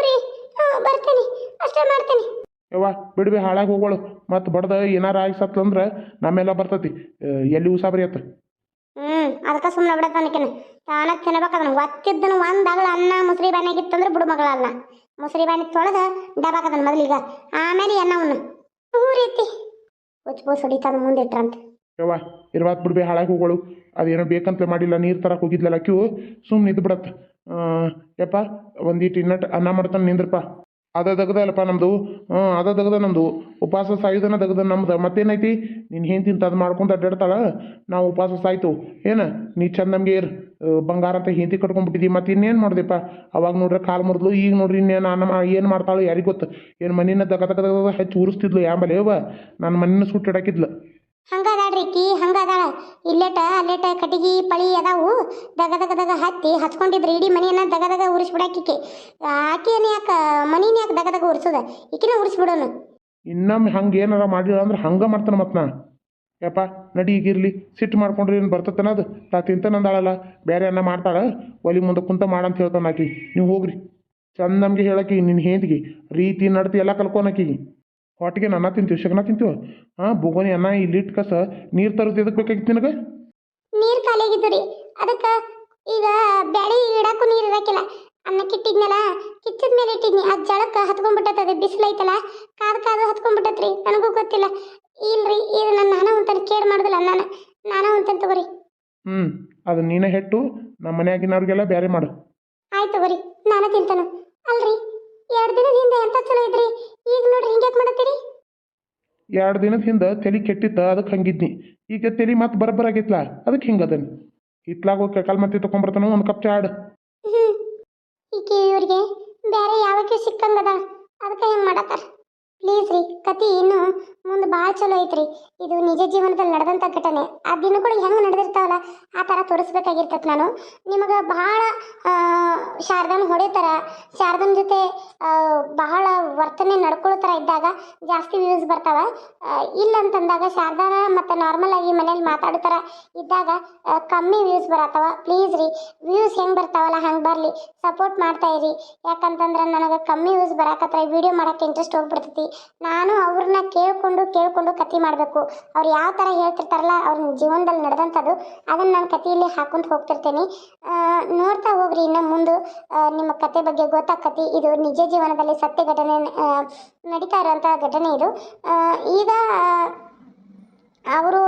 ಯವ್ವಾ ಬರ್ತೇನೆ ಅಷ್ಟೇ ಮಾಡ್ತೇನೆ. ಯವ್ವ ಬಿಡ್ಬಿ ಹಾಳಾಗಿ ಹೋಗೋಳು ಮತ್ತು ಬಡ್ದ ಏನಾರ ಆಗಿ ಅಂದ್ರೆ ನಮ್ಮೆಲ್ಲ ಬರ್ತತಿ. ಎಲ್ಲಿ ಉಸಾಬರಿ ಆತ ಹ್ಮ್ ಅದಕ್ಕೆ ಸುಮ್ಮನೆ ಬಿಡತ್ತಾನಕಿನ ತಾನ ತಿನ್ಬೇಕು ಅದನ್ನ. ಒತ್ತಿದ್ದನು ಒಂದ್ ಅನ್ನ ಮುಸ್ರಿ ಬಾನಾಗಿತ್ತಂದ್ರೆ ಬಿಡು ಮಗಳ ಅಲ್ಲ ಮುಸ್ರಿ ಬಾಣಿ ತೊಳೆದ ಡಬಾಕದನ್ ಮೊದಲಿಗ. ಆಮೇಲೆ ಎನ್ನವನ್ನ ಹೂ ರೀತಿ ಉಚ್ಚ ಮುಂದಿಟ್ರಂತ. ಇರ್ವಾತ್ ಬಿಡ್ಬೇ, ಹಾಳಾಗಿ ಹೋಗೋಳು. ಅದೇನೋ ಬೇಕಂತ ಮಾಡಿಲ್ಲ, ನೀರು ತರಕ್ಕೆ ಹೋಗಿದ್ಲಲ್ಲ ಕ್ಯೂ? ಸುಮ್ಮನೆ ಇದ್ದು ಬಿಡತ್ತೆ ಯಪ್ಪ ಒಂದಿಟ್ಟು ಇನ್ನಟ್ ಅನ್ನ ಮಾಡ್ತಾನೆ ನಿಂದ್ರಪ್ಪ. ಅದ ದಗದಲ್ಲಪ್ಪ ನಮ್ಮದು ಹ್ಞೂ ಅದ ದಗದ ನಮ್ಮದು ಉಪವಾಸ ಸಾಯುದನ ದಗದ ನಮ್ದು. ಮತ್ತೇನೈತಿ? ನೀನು ಹೆಂಗೆ ತಿಂತ ಅದು ಮಾಡ್ಕೊಂತ ಅಡ್ಡಾಡ್ತಾಳ ನಾವು ಉಪವಾಸ ಸಾಯ್ತು. ಏನು, ನೀ ಚಂದ ನಮಗೆ ಇರ್. ಬಂಗಾರ ಅಂತ ಹೆಂಡತಿ ಕಟ್ಕೊಂಡ್ಬಿಟ್ಟಿದ್ದೀವಿ ಮತ್ತು ಇನ್ನೇನು ಮಾಡಿದೆಪ್ಪ? ಅವಾಗ ನೋಡ್ರಿ ಕಾಲು ಮುರಿದ್ಲು. ಈಗ ನೋಡ್ರಿ ಇನ್ನೇನು ಅನ್ನ ಏನು ಮಾಡ್ತಾಳು ಯಾರಿಗೆ ಗೊತ್ತು. ಏನು ಮನಿನ ದಗ ದಗ ದಗ ಹೆಚ್ಚು ಉರಿಸ್ತಿದ್ಲು ಯಾಂಬಲೆ ಯವ್ವ ನನ್ನ ಮನಿನ ಸುಟ್ಟಿಡಾಕಿದ್ಲು ಹಂಗದಾಡ್ರಿ ಆಕಿ ಹಂಗ ಅದಾಳ ಇಲ್ಲೇಟ ಅಲ್ಲೇಟ ಕಟಿಗಿ ಪಳಿ ಅದಾವು. ದಗ ದಗ ದಗ ಹತ್ತಿ ಹಚ್ಕೊಂಡಿದ್ರಿ ಇಡೀ ಮನೆಯನ್ನ ದಗ ದಗ ಉರಿಸ್ಬಿಡಾಕಿಕೆ. ಆಕೆಯನ್ನ ಯಾಕ ಮನಿನ ಯಾಕೆ ದಗ ದಗ ಉರಿಸೋದ? ಈಕಿನ ಉರಿಸ್ಬಿಡೋನು. ಇನ್ನೊಮ್ಮೆ ಹಂಗೆ ಏನಾರ ಮಾಡಿಲ್ಲ ಅಂದ್ರೆ ಹಂಗೆ ಮಾಡ್ತಾನೆ ಮತ್ತೆ ನಾ. ಯಪ್ಪ, ನಡಿ ಈಗಿರಲಿ ಸಿಟ್ಟು ಮಾಡ್ಕೊಂಡ್ರೆ ಏನು ಬರ್ತತನ ಅದು? ತಾ ತಿಂತಾನಂದಾಳಲ್ಲ ಬೇರೆ ಅನ್ನ ಮಾಡ್ತಾಳೆ. ಒಲಿ ಮುಂದೆ ಕುಂತ ಮಾಡಂತ ಹೇಳ್ತಾನೆ ಆಕಿ ನೀವು ಹೋಗ್ರಿ. ಚಂದ ನಮಗೆ ಹೇಳಕ್ಕೆ ನಿನ್ನ ಹೇಂದಿಗೆ ರೀತಿ ನಡ್ತಿ ಎಲ್ಲ ಕಲ್ಕೊನಕಿಗೆ ಹೊಟ್ಟಿಗೆ ಅನ್ನ ತಿಂತೀವಿ, ಶಗನ ತಿಂತೀವಿ? ಹಾಂ ಬೋಗೋನಿ ಅನ್ನ ಇಲ್ಲಿ ಇಟ್ಟು ಕಸ, ನೀರು ತರೋದು ಎದಕ್ಕೆ ಬೇಕಾಗಿತ್ತು ನಿನಗೆ? ನೀರು ಖಾಲಿಯಾಗಿತ್ತು ರೀ. ಅದಕ್ಕೆ ಈಗ ಬೆಳೆ ಇಡಕ್ಕೂ ನೀರು ಇರಕ್ಕಿಲ್ಲ ಅನ್ನಕ್ಕೆ ಕಿಟ್ಟಿದ್ನಲ್ಲ ಕಿಚ್ಚದ ಮೇಲೆ ಇಟ್ಟಿದ್ನಿ. ಆ ಜಳಕ್ಕೆ ಹತ್ಕೊಂಡ್ಬಿಟ್ಟದ ಬಿಸಿಲೈತಲ್ಲ ಕಾದ್ ಕಾದು ಹತ್ಕೊಂಡ್ಬಿಟ್ಟತ್ರಿ ನನಗೂ ಗೊತ್ತಿಲ್ಲ. ಇಲ್ರಿ ಇದು ನನ್ನ ನಾನ ಒಂತನ ಕೇರ್ ಮಾಡುದಿಲ್ಲ ನಾನು ನಾನು ಒಂತನ್ ತಗೋರಿ. ಹ್ಞೂ ಅದು ನೀನೇ ಹೆಟ್ಟು ನಮ್ಮ ಮನೆಯಾಗಿನವ್ರಿಗೆಲ್ಲ ಬೇರೆ ಮಾಡು. ಆಯ್ತು ತಗೋರಿ ನಾನು ತಿಂತಾನು. ಅಲ್ರಿ ಎರಡು ದಿನದ ಹಿಂದೆ ಎಂತ ಚಲೋ ಇದ್ರಿ ಈಗ ನೋಡ್ರಿ ಹಿಂಗ್ಯಾಕ್ ಮಾಡತ್ತೀರಿ? ಎರಡು ದಿನದ ಹಿಂದೆ ತಲೆ ಕೆಟ್ಟಿತ್ತ ಅದಕ್ಕೆ ಹಂಗಿದ್ನಿ. ಈಗ ತಲೆ ಮತ್ತೆ ಬರಬರಾಗಿತ್ಲ ಅದಕ್ಕೆ ಹಿಂಗದನ್ ಹಿತ್ಲಾಗ ಹೋಗಿ ಕಲ್ ಮತ್ತೆ ತೊಗೊಂಬರ್ತಾನ ಒಂದು ಕಪ್ ಚಾ ಆಡು. ಹ್ಮ್ ಈಕೆ ಇವ್ರಿಗೆ ಬೇರೆ ಯಾವಕ್ಕೆ ಸಿಕ್ಕಂಗದ ಅದಕ್ಕೆ ಹೆಂಗ್ ಮಾಡತ್ತಾರ? ಪ್ಲೀಸ್ ರೀ ಕತಿ ಇನ್ನು ಮುಂದೆ ಭಾಳ ಚಲೋ ಐತ್ರಿ. ಇದು ನಿಜ ಜೀವನದಲ್ಲಿ ನಡೆದಂಥ ಘಟನೆ. ಆ ದಿನಗಳು ಹೆಂಗೆ ನಡೆದಿರ್ತಾವಲ್ಲ, ಆ ಥರ ತೋರಿಸ್ಬೇಕಾಗಿರ್ತದೆ ನಾನು. ನಿಮಗೆ ಬಹಳ ಶಾರದಾನ ಹೊಡಿತಾರ. ಶಾರದನ ಜೊತೆ ಬಹಳ ವರ್ತನೆ ನಡ್ಕೊಳ್ಳೋ ಥರ ಇದ್ದಾಗ ಜಾಸ್ತಿ ವ್ಯೂಸ್ ಬರ್ತಾವೆ. ಇಲ್ಲ ಅಂತಂದಾಗ ಶಾರದಾನ ಮತ್ತು ನಾರ್ಮಲ್ ಆಗಿ ಮನೇಲಿ ಮಾತಾಡೋ ಇದ್ದಾಗ ಕಮ್ಮಿ ವ್ಯೂಸ್ ಬರತ್ತವ ಪ್ಲೀಸ್ ರೀ ವ್ಯೂಸ್ ಹೆಂಗೆ ಬರ್ತಾವಲ್ಲ ಹಂಗೆ ಬರಲಿ. ಸಪೋರ್ಟ್ ಮಾಡ್ತಾ ಇರಿ. ಯಾಕಂತಂದ್ರೆ ನನಗೆ ಕಮ್ಮಿ ವ್ಯೂಸ್ ಬರಾಕತ್ರ ವಿಡಿಯೋ ಮಾಡೋಕ್ಕೆ ಇಂಟ್ರೆಸ್ಟ್ ಹೋಗ್ಬಿಡ್ತೈತಿ. ನಾನು ಅವ್ರನ್ನ ಕೇಳ್ಕೊಂಡು ಕೇಳ್ಕೊಂಡು ಕತೆ ಮಾಡಬೇಕು. ಅವ್ರು ಯಾವ ಥರ ಹೇಳ್ತಿರ್ತಾರಲ್ಲ, ಅವ್ರ ಜೀವನದಲ್ಲಿ ನಡೆದಂಥದ್ದು, ಅದನ್ನು ನಾನು ಕಥೆಯಲ್ಲಿ ಹಾಕೊಂಡು ಹೋಗ್ತಿರ್ತೇನೆ. ನೋಡ್ತಾ ಹೋಗ್ರಿ ಇನ್ನು ಮುಂದೆ ನಿಮ್ಮ ಕತೆ ಬಗ್ಗೆ ಗೊತ್ತಾಕತಿ ಇದು ನಿಜ ಜೀವನದಲ್ಲಿ ಸತ್ಯ ಘಟನೆ ನಡೀತಾ ಇರೋಂಥ ಘಟನೆ ಇದು. ಈಗ ಅವರು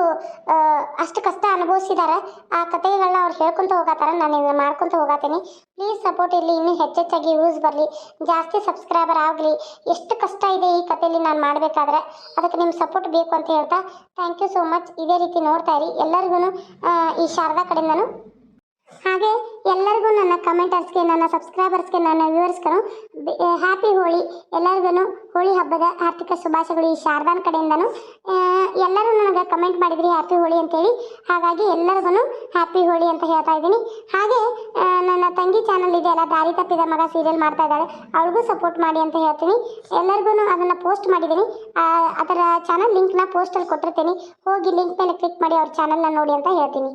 ಅಷ್ಟು ಕಷ್ಟ ಅನುಭವಿಸಿದ್ದಾರೆ ಆ ಕಥೆಗಳನ್ನ ಅವ್ರು ಹೇಳ್ಕೊಂತ ಹೋಗತ್ತಾರ ನಾನು ಇದನ್ನ ಮಾಡ್ಕೊಂತ ಹೋಗತ್ತೀನಿ ಪ್ಲೀಸ್ ಸಪೋರ್ಟ್ ಇಲ್ಲಿ. ಇನ್ನೂ ಹೆಚ್ಚೆಚ್ಚಾಗಿ ವ್ಯೂಸ್ ಬರಲಿ. ಜಾಸ್ತಿ ಸಬ್ಸ್ಕ್ರೈಬರ್ ಆಗಲಿ. ಎಷ್ಟು ಕಷ್ಟ ಇದೆ ಈ ಕಥೆಯಲ್ಲಿ ನಾನು ಮಾಡಬೇಕಾದ್ರೆ. ಅದಕ್ಕೆ ನಿಮ್ಮ ಸಪೋರ್ಟ್ ಬೇಕು ಅಂತ ಹೇಳ್ತಾ. ಥ್ಯಾಂಕ್ ಯು ಸೋ ಮಚ್ ಇದೇ ರೀತಿ ನೋಡ್ತಾ ಇರಿ. ಎಲ್ಲರಿಗೂ ಈ ಶಾರದಾ ಕಡೆಯಿಂದನೂ ಹಾಗೆ ಎಲ್ಲರಿಗೂ ನನ್ನ ಕಮೆಂಟರ್ಸ್ಗೆ, ನನ್ನ ಸಬ್ಸ್ಕ್ರೈಬರ್ಸ್ಗೆ, ನನ್ನ ವ್ಯೂವರ್ಸ್ಗೂ ಹ್ಯಾಪಿ ಹೋಳಿ ಎಲ್ಲರಿಗೂ ಹೋಳಿ ಹಬ್ಬದ ಆರ್ಥಿಕ ಶುಭಾಶಯಗಳು ಈ ಶಾರದಾನ್ ಕಡೆಯಿಂದನು. ಎಲ್ಲರೂ ನನಗೆ ಕಮೆಂಟ್ ಮಾಡಿದ್ರಿ ಹ್ಯಾಪಿ ಹೋಳಿ ಅಂತೇಳಿ. ಹಾಗಾಗಿ ಎಲ್ಲರಿಗೂ ಹ್ಯಾಪಿ ಹೋಳಿ ಅಂತ ಹೇಳ್ತಾ ಇದ್ದೀನಿ. ಹಾಗೆ ನನ್ನ ತಂಗಿ ಚಾನಲ್ ಇದೆಯಲ್ಲ ದಾರಿ ತಪ್ಪಿದ ಮಗ ಸೀರಿಯಲ್ ಮಾಡ್ತಾ ಇದ್ದಾಳೆ, ಅವಳಿಗೂ ಸಪೋರ್ಟ್ ಮಾಡಿ ಅಂತ ಹೇಳ್ತೀನಿ. ಎಲ್ಲರಿಗೂ ಅದನ್ನು ಪೋಸ್ಟ್ ಮಾಡಿದ್ದೀನಿ. ಅದರ ಚಾನಲ್ ಲಿಂಕ್ನ ಪೋಸ್ಟಲ್ಲಿ ಕೊಟ್ಟಿರ್ತೀನಿ. ಹೋಗಿ ಲಿಂಕ್ ಮೇಲೆ ಕ್ಲಿಕ್ ಮಾಡಿ ಅವ್ರ ಚಾನಲ್ನ ನೋಡಿ ಅಂತ ಹೇಳ್ತೀನಿ.